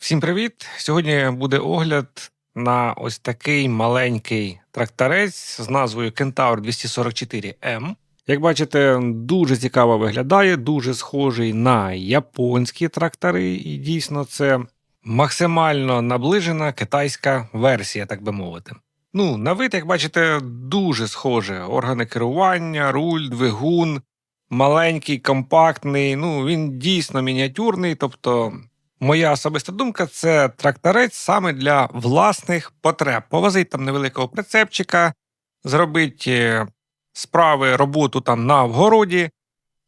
Всім привіт! Сьогодні буде огляд на ось такий маленький тракторець з назвою Kentaur 244M. Як бачите, дуже цікаво виглядає, дуже схожий на японські трактори, і дійсно це максимально наближена китайська версія, так би мовити. Ну, на вид, як бачите, дуже схоже. Органи керування, руль, двигун, маленький, компактний. Ну, він дійсно мініатюрний, тобто Моя особиста думка це тракторець саме для власних потреб. Повозить там невеликого прицепчика, зробить е, справи, роботу там на вгороді.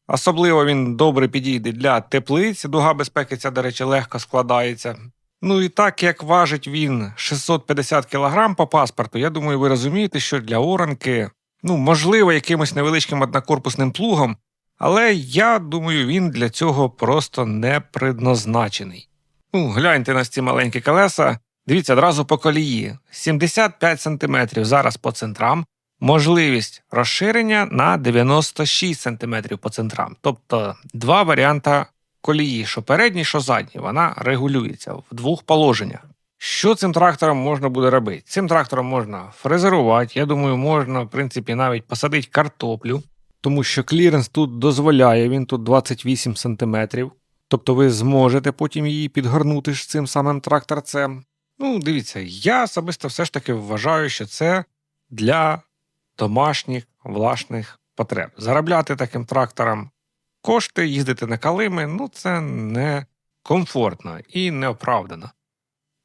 Особливо він добре підійде для теплиць. Дуга безпеки ця, до речі, легко складається. Ну і так як важить він 650 кг по паспорту, я думаю, ви розумієте, що для оранки, ну, можливо, якимось невеличким однокорпусним плугом, але я думаю, він для цього просто не предназначений. Ну, гляньте на ці маленькі колеса. Дивіться одразу по колії. 75 см зараз по центрам, можливість розширення на 96 см по центрам. Тобто два варіанти колії, що передній, що задній, вона регулюється в двох положеннях. Що цим трактором можна буде робити? Цим трактором можна фрезерувати, я думаю, можна, в принципі, навіть посадити картоплю, тому що кліренс тут дозволяє, він тут 28 см. Тобто ви зможете потім її підгорнути ж цим самим тракторцем. Ну, дивіться, я особисто все ж таки вважаю, що це для домашніх власних потреб. Заробляти таким трактором кошти, їздити на калими, ну це не комфортно і неоправдано.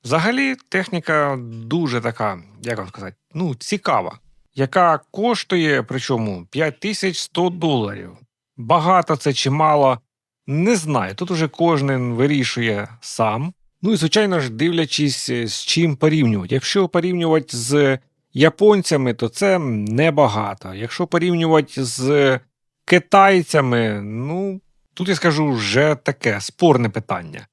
Взагалі, техніка дуже така, як вам сказати, ну, цікава, яка коштує, причому 5100 доларів. Багато це чи мало. Не знаю, тут уже кожен вирішує сам. Ну і, звичайно ж, дивлячись, е, з чим порівнювати. Якщо порівнювати з японцями, то це небагато. Якщо порівнювати з китайцями, ну, тут я скажу вже таке спорне питання.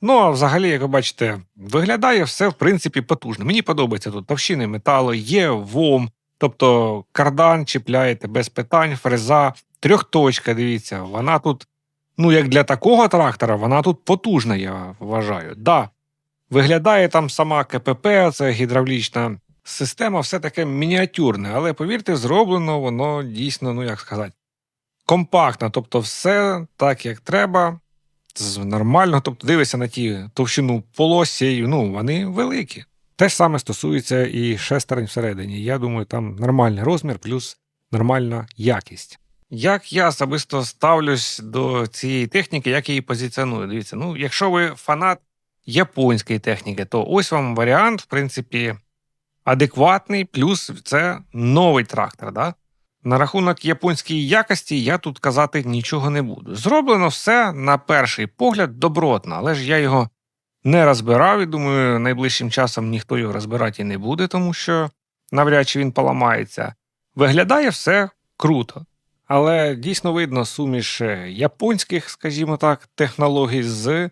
Ну, а взагалі, як ви бачите, виглядає все, в принципі, потужно. Мені подобається тут товщини металу, є ВОМ, тобто кардан чіпляєте без питань, фреза, трьохточка, дивіться, вона тут. Ну, як для такого трактора, вона тут потужна, я вважаю. Да, виглядає там сама КПП, це гідравлічна система, все таке мініатюрне, але повірте, зроблено воно дійсно, ну як сказати, компактно. Тобто, все так, як треба, нормально. Тобто, дивишся на ті товщину полосі, ну, вони великі. Те ж саме стосується і шестерень всередині. Я думаю, там нормальний розмір плюс нормальна якість. Як я особисто ставлюсь до цієї техніки, як її позиціоную? Дивіться, ну, якщо ви фанат японської техніки, то ось вам варіант, в принципі, адекватний, плюс це новий трактор. Да? На рахунок японської якості я тут казати нічого не буду. Зроблено все на перший погляд добротно, але ж я його не розбирав і думаю, найближчим часом ніхто його розбирати і не буде, тому що навряд чи він поламається. Виглядає все круто. Але дійсно видно суміш е, японських, скажімо так, технологій з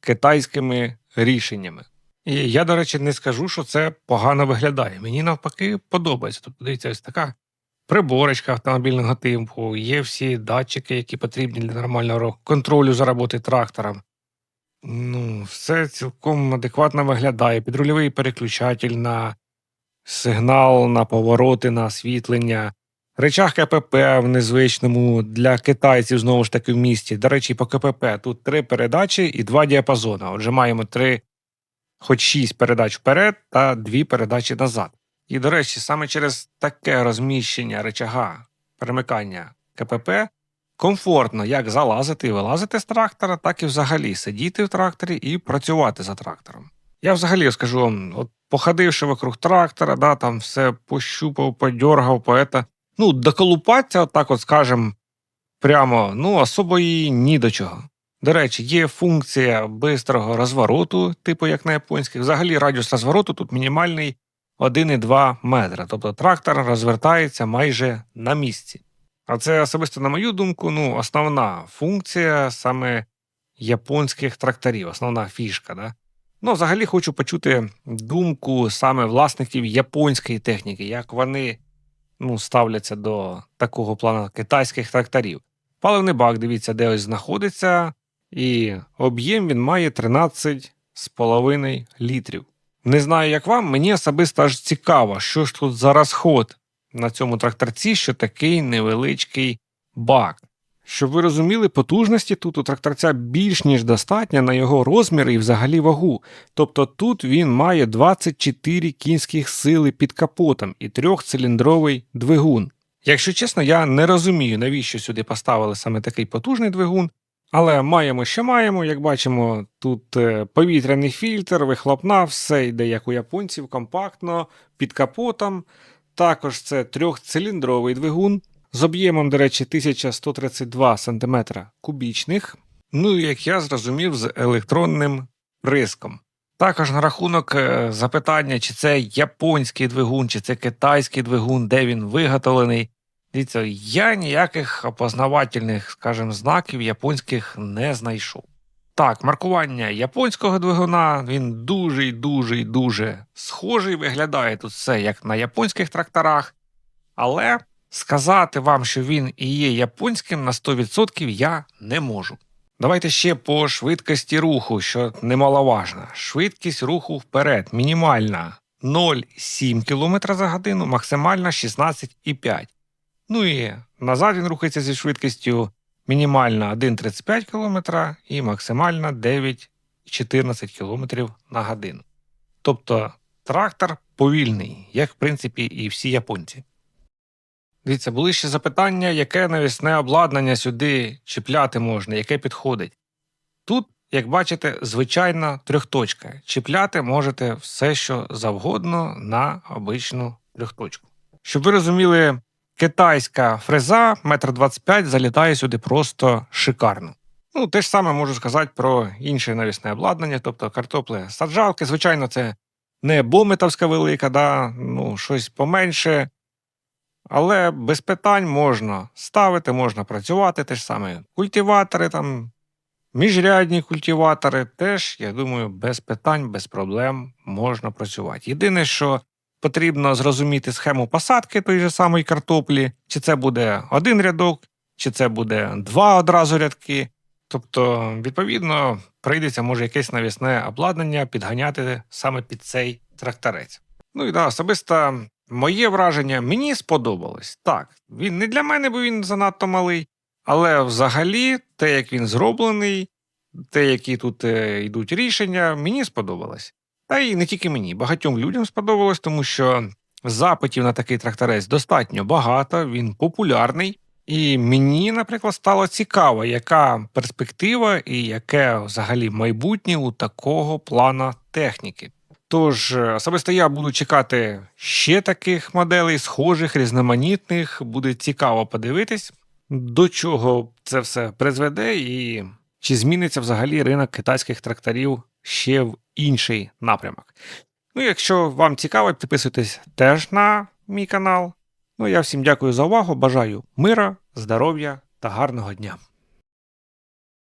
китайськими рішеннями. І я, до речі, не скажу, що це погано виглядає. Мені навпаки подобається. Тобто, дивіться, ось така приборочка автомобільного типу, є всі датчики, які потрібні для нормального контролю за роботи трактором. Ну, все цілком адекватно виглядає. Підрульовий переключатель на сигнал, на повороти, на освітлення. Речах КПП в незвичному для китайців знову ж таки в місті. До речі, по КПП тут три передачі і два діапазони. Отже, маємо три, хоч шість передач вперед та дві передачі назад. І, до речі, саме через таке розміщення речага перемикання КПП комфортно як залазити і вилазити з трактора, так і взагалі сидіти в тракторі і працювати за трактором. Я взагалі скажу вам, от походивши вокруг трактора, да, там все пощупав, подьоргав, поета. Ну, доколупатися, так от скажем, прямо, ну, особо і ні до чого. До речі, є функція бистрого розвороту, типу як на японських. Взагалі радіус розвороту тут мінімальний 1,2 метра. Тобто трактор розвертається майже на місці. А це особисто, на мою думку, ну, основна функція саме японських тракторів, основна фішка. Да? Ну, взагалі хочу почути думку саме власників японської техніки, як вони ну, ставляться до такого плану китайських тракторів. Паливний бак, дивіться, де ось знаходиться, і об'єм він має 13 2,5 літрів. Не знаю, як вам, мені особисто аж цікаво, що ж тут за розход на цьому тракторці, що такий невеличкий бак. Щоб ви розуміли, потужності тут у тракторця більш ніж достатньо на його розмір і взагалі вагу. Тобто тут він має 24 кінських сили під капотом і трьохциліндровий двигун. Якщо чесно, я не розумію, навіщо сюди поставили саме такий потужний двигун, але маємо, що маємо. Як бачимо, тут е, повітряний фільтр, вихлопна, все йде як у японців, компактно, під капотом. Також це трьохциліндровий двигун з об'ємом, до речі, 1132 см кубічних. Ну як я зрозумів, з електронним приском. Також на рахунок е, запитання, чи це японський двигун, чи це китайський двигун, де він виготовлений. Дивіться, я ніяких опознавательних, скажімо, знаків японських не знайшов. Так, маркування японського двигуна, він дуже і дуже і дуже схожий, виглядає тут все як на японських тракторах, але сказати вам, що він і є японським на 100% я не можу. Давайте ще по швидкості руху, що немаловажно. Швидкість руху вперед мінімальна 0,7 км за годину, максимальна 16,5 Ну і назад він рухається зі швидкістю мінімальна 1,35 км і максимальна 9,14 км на годину. Тобто трактор повільний, як в принципі і всі японці. Дивіться, були ще запитання, яке навісне обладнання сюди чіпляти можна, яке підходить. Тут, як бачите, звичайна трьохточка. Чіпляти можете все, що завгодно на обичну трьохточку. Щоб ви розуміли, китайська фреза 1,25 м залітає сюди просто шикарно. Ну, те ж саме можу сказати про інше навісне обладнання, тобто картопле саджалки. Звичайно, це не бометовська велика, да, ну, щось поменше. Але без питань можна ставити, можна працювати. Те ж саме культиватори, там, міжрядні культиватори, теж, я думаю, без питань, без проблем можна працювати. Єдине, що потрібно зрозуміти схему посадки тої ж самої картоплі, чи це буде один рядок, чи це буде два одразу рядки. Тобто, відповідно, прийдеться може якесь навісне обладнання підганяти саме під цей тракторець. Ну і да, особисто моє враження мені сподобалось. Так, він не для мене, бо він занадто малий, але взагалі те, як він зроблений, те, які тут е, йдуть рішення, мені сподобалось. Та й не тільки мені, багатьом людям сподобалось, тому що запитів на такий тракторець достатньо багато, він популярний. І мені, наприклад, стало цікаво, яка перспектива і яке взагалі майбутнє у такого плана техніки. Тож, е, особисто я буду чекати ще таких моделей, схожих, різноманітних. Буде цікаво подивитись, до чого це все призведе, і чи зміниться взагалі ринок китайських тракторів ще в інший напрямок. Ну, якщо вам цікаво, підписуйтесь теж на мій канал. Ну, я всім дякую за увагу. Бажаю мира, здоров'я та гарного дня.